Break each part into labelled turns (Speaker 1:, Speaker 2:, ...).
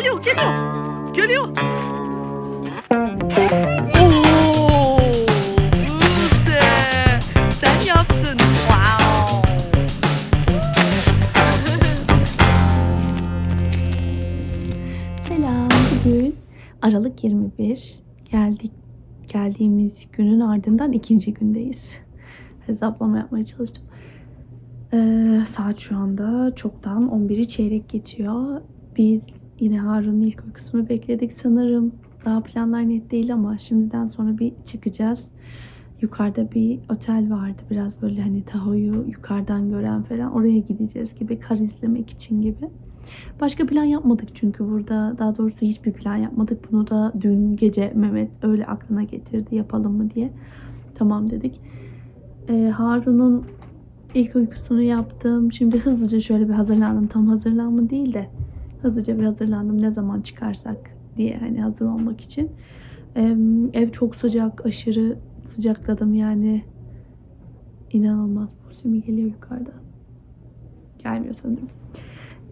Speaker 1: geliyor geliyor. Geliyor. Oo, Buse, sen yaptın. Wow.
Speaker 2: Selam. Bugün Aralık 21. Geldik. Geldiğimiz günün ardından ikinci gündeyiz. Hesaplama yapmaya çalıştım. Ee, saat şu anda çoktan 11'i çeyrek geçiyor. Biz yine Harun'un ilk uykusunu bekledik sanırım. Daha planlar net değil ama şimdiden sonra bir çıkacağız. Yukarıda bir otel vardı. Biraz böyle hani Tahoe'yu yukarıdan gören falan. Oraya gideceğiz gibi. Kar izlemek için gibi. Başka plan yapmadık çünkü burada. Daha doğrusu hiçbir plan yapmadık. Bunu da dün gece Mehmet öyle aklına getirdi yapalım mı diye. Tamam dedik. Ee, Harun'un ilk uykusunu yaptım. Şimdi hızlıca şöyle bir hazırlandım. Tam hazırlanma değil de hızlıca bir hazırlandım. Ne zaman çıkarsak diye hani hazır olmak için. Ev çok sıcak. Aşırı sıcakladım yani. İnanılmaz. Bu mi geliyor yukarıda? Gelmiyor sanırım.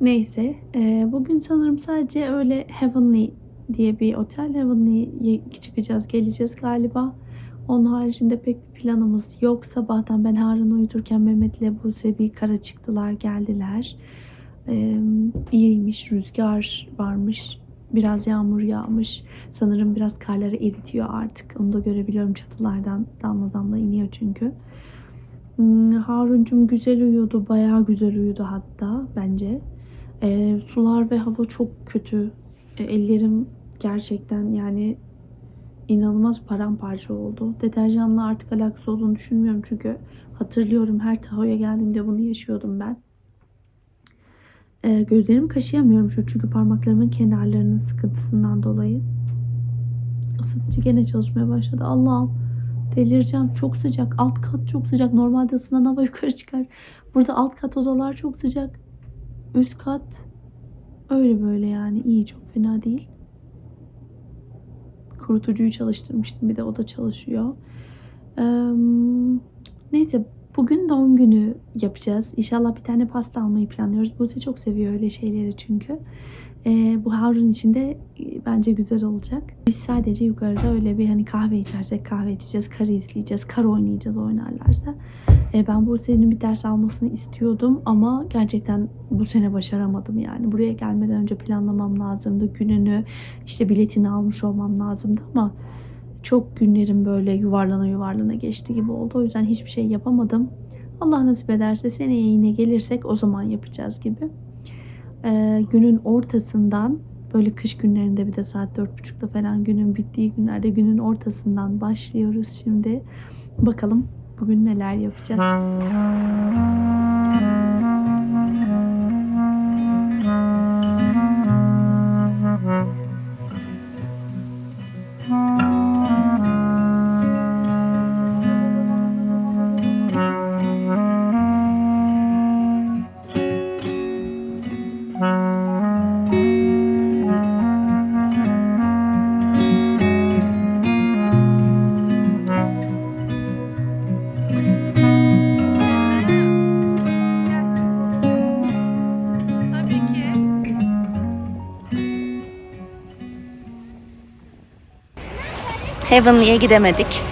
Speaker 2: Neyse. e, bugün sanırım sadece öyle Heavenly diye bir otel. Heavenly'ye çıkacağız, geleceğiz galiba. Onun haricinde pek bir planımız yok. Sabahtan ben Harun uyuturken Mehmet'le Buse bir kara çıktılar, geldiler. E, iyiymiş, rüzgar varmış. Biraz yağmur yağmış. Sanırım biraz karları eritiyor artık. Onu da görebiliyorum çatılardan. Damla damla iniyor çünkü. Hmm, Haruncum güzel uyudu. Bayağı güzel uyudu hatta bence. Ee, sular ve hava çok kötü. Ee, ellerim gerçekten yani inanılmaz paramparça oldu. Deterjanla artık alakası olduğunu düşünmüyorum çünkü hatırlıyorum her Tahoe'ya geldiğimde bunu yaşıyordum ben. Ee, gözlerimi kaşıyamıyorum şu çünkü parmaklarımın kenarlarının sıkıntısından dolayı. Isıtıcı gene çalışmaya başladı. Allah'ım delireceğim. Çok sıcak. Alt kat çok sıcak. Normalde ısınan hava yukarı çıkar. Burada alt kat odalar çok sıcak. Üst kat öyle böyle yani iyi çok fena değil. Kurutucuyu çalıştırmıştım bir de o da çalışıyor. Eee, neyse bugün doğum günü yapacağız. İnşallah bir tane pasta almayı planlıyoruz. Buse çok seviyor öyle şeyleri çünkü. Eee, bu Harun için de e, bence güzel olacak. Biz sadece yukarıda öyle bir hani kahve içersek kahve içeceğiz, kar izleyeceğiz, kar oynayacağız oynarlarsa. E, ben bu senin bir ders almasını istiyordum ama gerçekten bu sene başaramadım yani. Buraya gelmeden önce planlamam lazımdı. Gününü işte biletini almış olmam lazımdı ama çok günlerim böyle yuvarlana yuvarlana geçti gibi oldu. O yüzden hiçbir şey yapamadım. Allah nasip ederse seneye yine gelirsek o zaman yapacağız gibi. E, günün ortasından böyle kış günlerinde bir de saat dört buçukta falan günün bittiği günlerde günün ortasından başlıyoruz şimdi. Bakalım Bugün neler yapacağız?
Speaker 3: Heavenly'e gidemedik.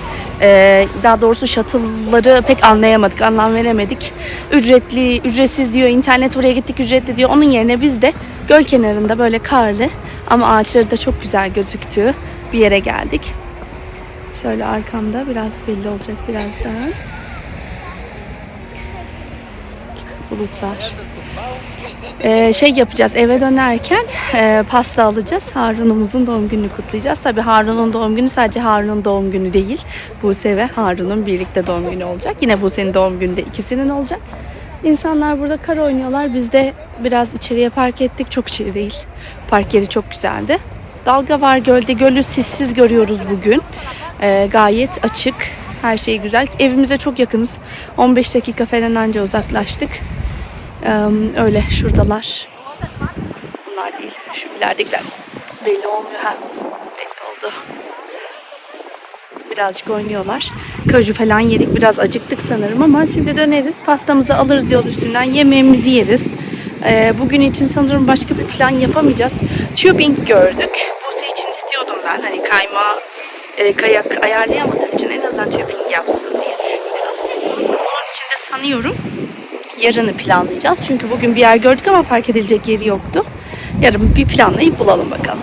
Speaker 3: Ee, daha doğrusu shuttle'ları pek anlayamadık, anlam veremedik. Ücretli, ücretsiz diyor, internet oraya gittik ücretli diyor. Onun yerine biz de göl kenarında böyle karlı ama ağaçları da çok güzel gözüktüğü bir yere geldik. Şöyle arkamda biraz belli olacak birazdan. Bulutlar. Ee, şey yapacağız eve dönerken e, pasta alacağız. Harun'umuzun doğum gününü kutlayacağız. Tabii Harun'un doğum günü sadece Harun'un doğum günü değil. Buse ve Harun'un birlikte doğum günü olacak. Yine Buse'nin doğum günü de ikisinin olacak. İnsanlar burada kar oynuyorlar. Biz de biraz içeriye park ettik. Çok içeri değil. Park yeri çok güzeldi. Dalga var gölde. Gölü sessiz görüyoruz bugün. Ee, gayet açık. Her şey güzel. Evimize çok yakınız. 15 dakika falan anca uzaklaştık. Öyle şuradalar. Bunlar değil. Şu ileridekiler. Belli olmuyor ha. Belli oldu. Birazcık oynuyorlar. Kaju falan yedik. Biraz acıktık sanırım ama şimdi döneriz. Pastamızı alırız yol üstünden. Yemeğimizi yeriz.
Speaker 2: Ee, bugün için sanırım başka bir plan yapamayacağız. Tubing gördük. Buse için istiyordum ben. Hani kayma, e, kayak ayarlayamadığım için en azından tubing yapsın diye düşünüyorum. Onun için de sanıyorum yarını planlayacağız. Çünkü bugün bir yer gördük ama park edilecek yeri yoktu. Yarın bir planlayıp bulalım bakalım.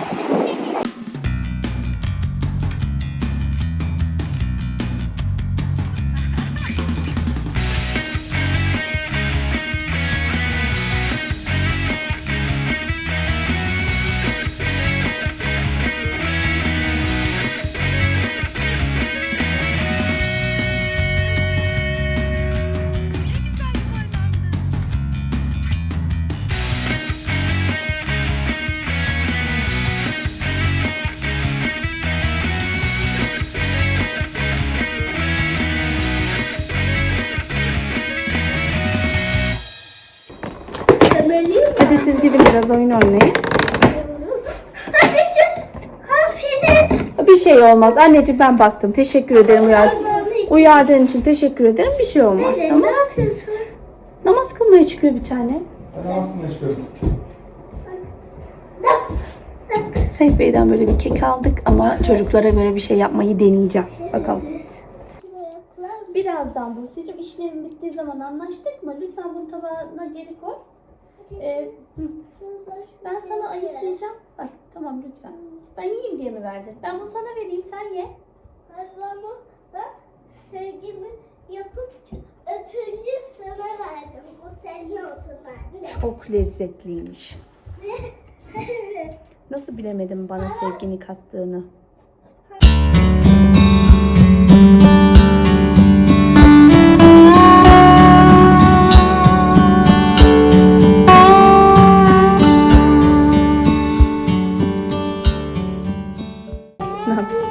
Speaker 2: Biraz oyun oynayın. Bir şey olmaz. Anneciğim ben baktım. Teşekkür ederim uyardın. Uyardığın için teşekkür ederim. Bir şey olmaz. Tamam. Namaz kılmaya çıkıyor bir tane. Seyit Bey'den böyle bir kek aldık ama çocuklara böyle bir şey yapmayı deneyeceğim. Bakalım. Birazdan Buse'cim işlerin bittiği zaman anlaştık mı? Lütfen bunu tabağına geri koy. Ee, ben sana ayıklayacağım. Bak tamam lütfen. Ben yiyeyim diye mi verdin? Ben bunu sana vereyim sen ye.
Speaker 3: Aslanı ben sevgimi yapıp öpünce sana verdim. Bu senin olsun anne.
Speaker 2: Çok lezzetliymiş. Nasıl bilemedim bana sevgini kattığını? Ne yapacağım?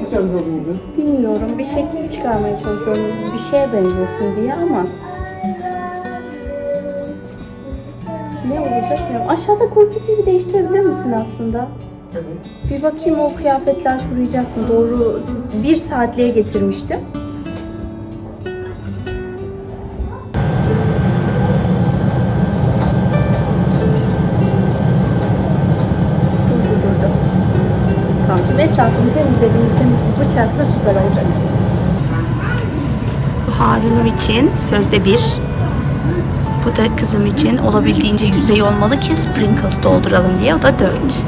Speaker 4: Nasıl yardımcı?
Speaker 2: Bilmiyorum. Bir şekil çıkarmaya çalışıyorum. Bir şeye benzesin diye ama ne olacak bilmiyorum. Aşağıda korkutucu değiştirebilir misin aslında? Bir bakayım o kıyafetler kuruyacak mı? Doğru siz bir saatliğe getirmiştim. Durdu durdu. Tamam şimdi etrafını temizlediğim temiz bir bıçakla süper olacak. Bu Harun'um için sözde bir. Bu da kızım için olabildiğince yüzey olmalı ki sprinkles dolduralım diye. O da dört.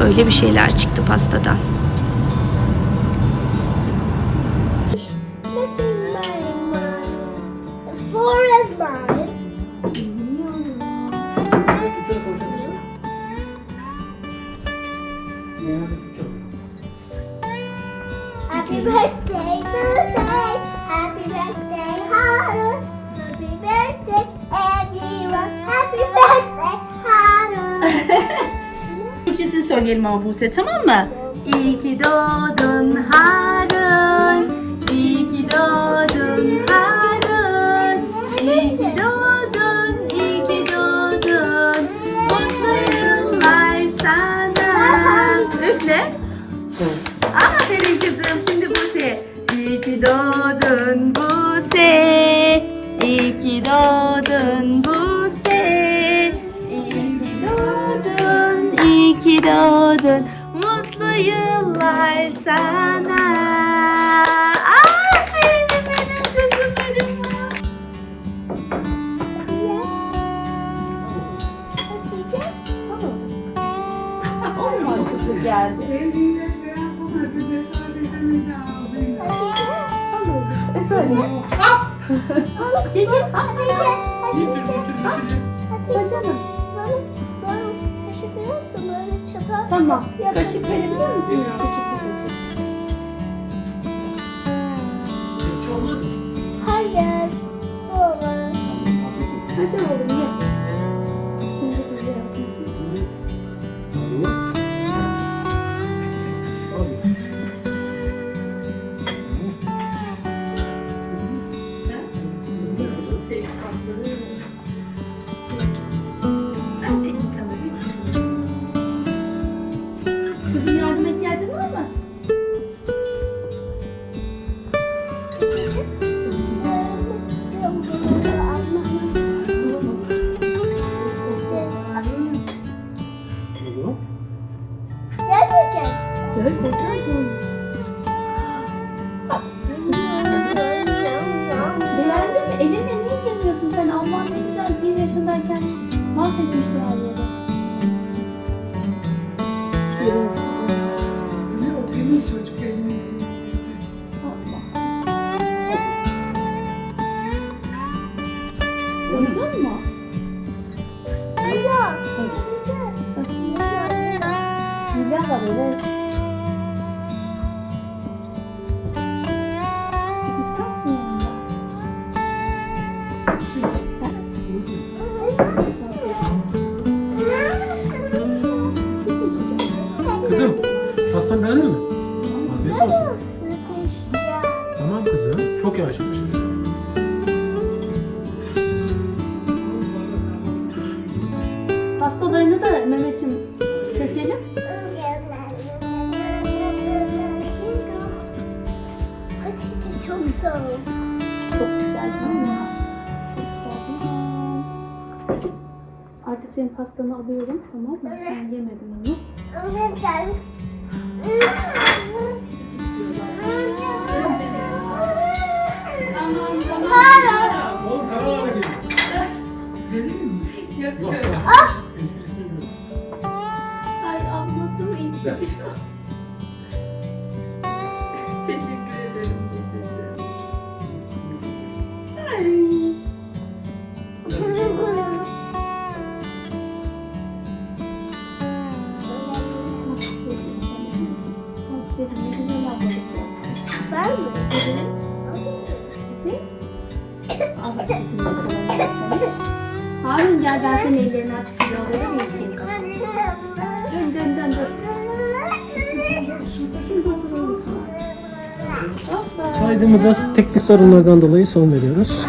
Speaker 2: Böyle bir şeyler çıktı pastadan. Türkçesini söyleyelim ama Buse tamam mı? İyi ki doğdun Harun. İyi ki doğdun Harun. İyi ki doğdun, iyi ki doğdun. Mutlu yıllar sana. Üfle. Aferin kızım. Şimdi Buse. İyi ki doğdun Buse. Yıllar sana. Aferin benim kızlarıma.
Speaker 3: Hatice.
Speaker 2: O mantıklı geldi.
Speaker 3: Hatice.
Speaker 2: Gel gel.
Speaker 4: Getir getir getir.
Speaker 2: Başana.
Speaker 3: Bana, bana kaşık verir misin? Böyle çatal.
Speaker 2: Tamam. Kaşık verebilir misiniz? Küçük kaşık.
Speaker 4: Hiç olmaz mı?
Speaker 3: Hayır. Baba.
Speaker 2: Hadi oğlum yaşındayken mahvetmişti her
Speaker 4: yavaş yavaş.
Speaker 2: Pastalarını da Mehmet'ciğim keselim.
Speaker 3: Hatice çok sağ ol.
Speaker 2: Çok güzel değil mi? Çok güzel değil mi? Artık senin pastanı alıyorum tamam mı? Sen yemedin onu.
Speaker 3: Neden?
Speaker 2: Yok
Speaker 4: Yok
Speaker 2: yok.
Speaker 4: yok. Esprisini biliyorum.
Speaker 2: Ay ablası mı içiyor? Gel ben senin ellerini aç bir yıkayayım. Dön dön dön dur.
Speaker 4: Kaydımıza teknik sorunlardan dolayı son veriyoruz.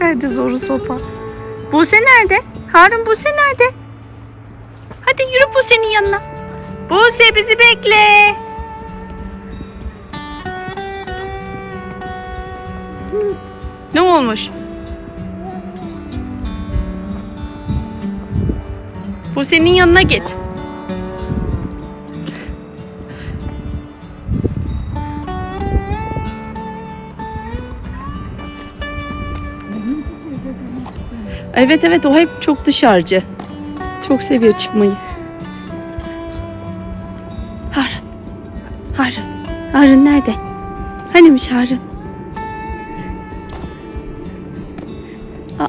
Speaker 2: Nerede zoru sopa? Buse nerede? Harun Buse nerede? Hadi yürü Buse'nin yanına. Buse bizi bekle. Ne olmuş? Buse'nin yanına git. Evet evet o hep çok dışarıcı. Çok seviyor çıkmayı. Harun nerede? Hanimiş Harun?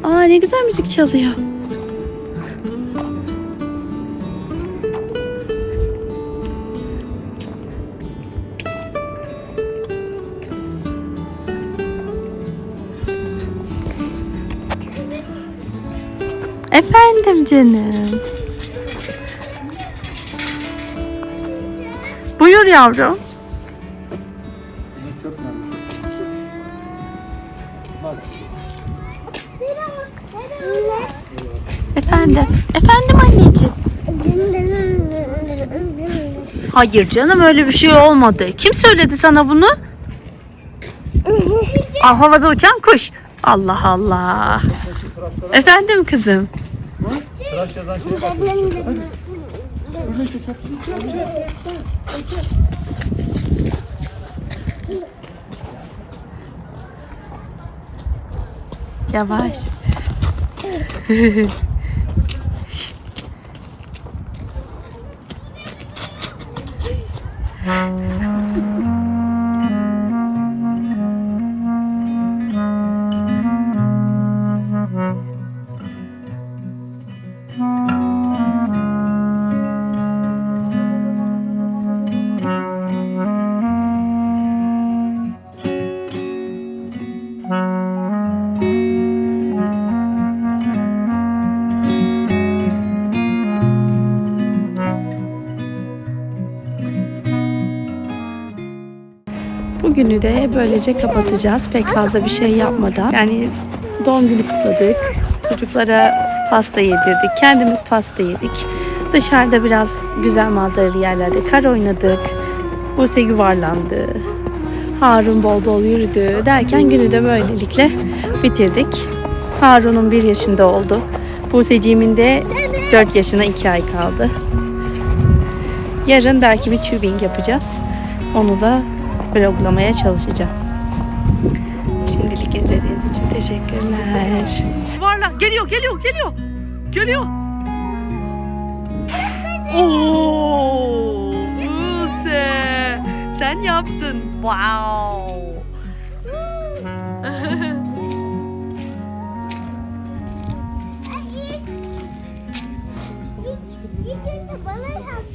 Speaker 2: Aa ne güzel müzik çalıyor. Efendim canım. Buyur yavrum. Hayır canım öyle bir şey olmadı. Kim söyledi sana bunu? Aa, havada uçan kuş. Allah Allah. Efendim kızım. Yavaş. Mm-hmm. Günü de böylece kapatacağız. Pek fazla bir şey yapmadan. Yani doğum günü kutladık. Çocuklara pasta yedirdik. Kendimiz pasta yedik. Dışarıda biraz güzel manzaralı yerlerde kar oynadık. Buse yuvarlandı. Harun bol bol yürüdü derken günü de böylelikle bitirdik. Harun'un bir yaşında oldu. Buse'ciğimin de 4 yaşına 2 ay kaldı. Yarın belki bir tubing yapacağız. Onu da vloglamaya çalışacağım. Şimdilik izlediğiniz için teşekkürler.
Speaker 1: Yuvarla. Geliyor, geliyor, geliyor. Geliyor. Oo! Buse. Sen yaptın. Wow.
Speaker 3: Bana yapacaksın.